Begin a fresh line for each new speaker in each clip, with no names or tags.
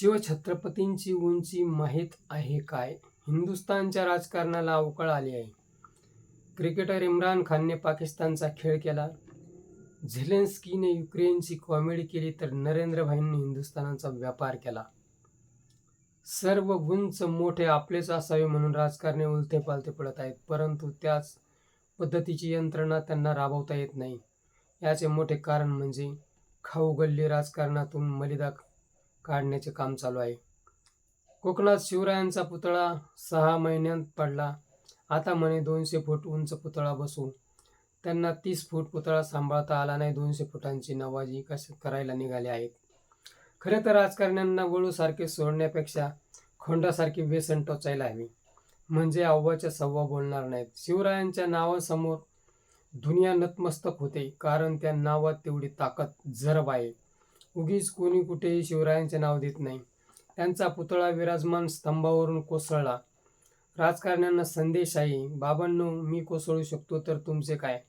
शिवछत्रपतींची उंची माहीत आहे काय? हिंदुस्थानच्या राजकारणाला अवकळ आली आहे. क्रिकेटर इम्रान खानने पाकिस्तानचा खेळ केला. झेलेन्स्कीने युक्रेनची कॉमेडी केली तर नरेंद्रभाईंनी हिंदुस्थानाचा व्यापार केला. सर्व उंच मोठे आपलेच असावे म्हणून राजकारणी उलथे पालथे पडत आहेत परंतु त्याच पद्धतीची यंत्रणा त्यांना राबवता येत नाही. याचे मोठे कारण म्हणजे खाऊगल्ली राजकारणातून मलिदा काढण्याचे काम चालू आहे. कोकणात शिवरायांचा पुतळा सहा महिन्यांत पडला. आता म्हणे दोनशे फूट उंच पुतळा बसून. त्यांना तीस फूट पुतळा सांभाळता आला नाही. दोनशे फुटांची नवाजी कश करायला निघाले आहेत? खरे तर राजकारण्यांना वळूसारखे सोडण्यापेक्षा खोंडासारखी व्यसन टोचायला हवी. म्हणजे अव्वाच्या सव्वा बोलणार नाहीत. शिवरायांच्या नावासमोर दुनिया नतमस्तक होते. कारण त्या नावात तेवढी ताकद जरब आहे. उगीच कोणी कुठेही शिवरायांचे नाव देत नाही. त्यांचा पुतळा विराजमान स्तंभावरून कोसळला. राजकारण्यांना संदेश आहे बाबांनो मी कोसळू शकतो तर तुमचे काय?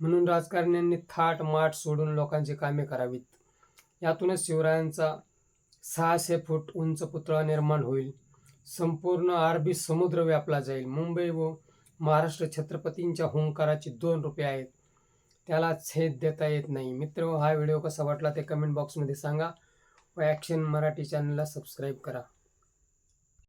म्हणून राजकारण्यांनी थाट माठ सोडून लोकांची कामे करावीत. यातूनच शिवरायांचा सहाशे फूट उंच पुतळा निर्माण होईल. संपूर्ण अरबी समुद्र व्यापला जाईल. मुंबई व महाराष्ट्र छत्रपतींच्या हुंकाराची दोन रुपये आहेत. त्याला छेद देता येत नाही. मित्र हा व्हिडिओ कसा वाटला ते कमेंट बॉक्समध्ये सांगा व ॲक्शन मराठी चॅनलला सबस्क्राईब करा.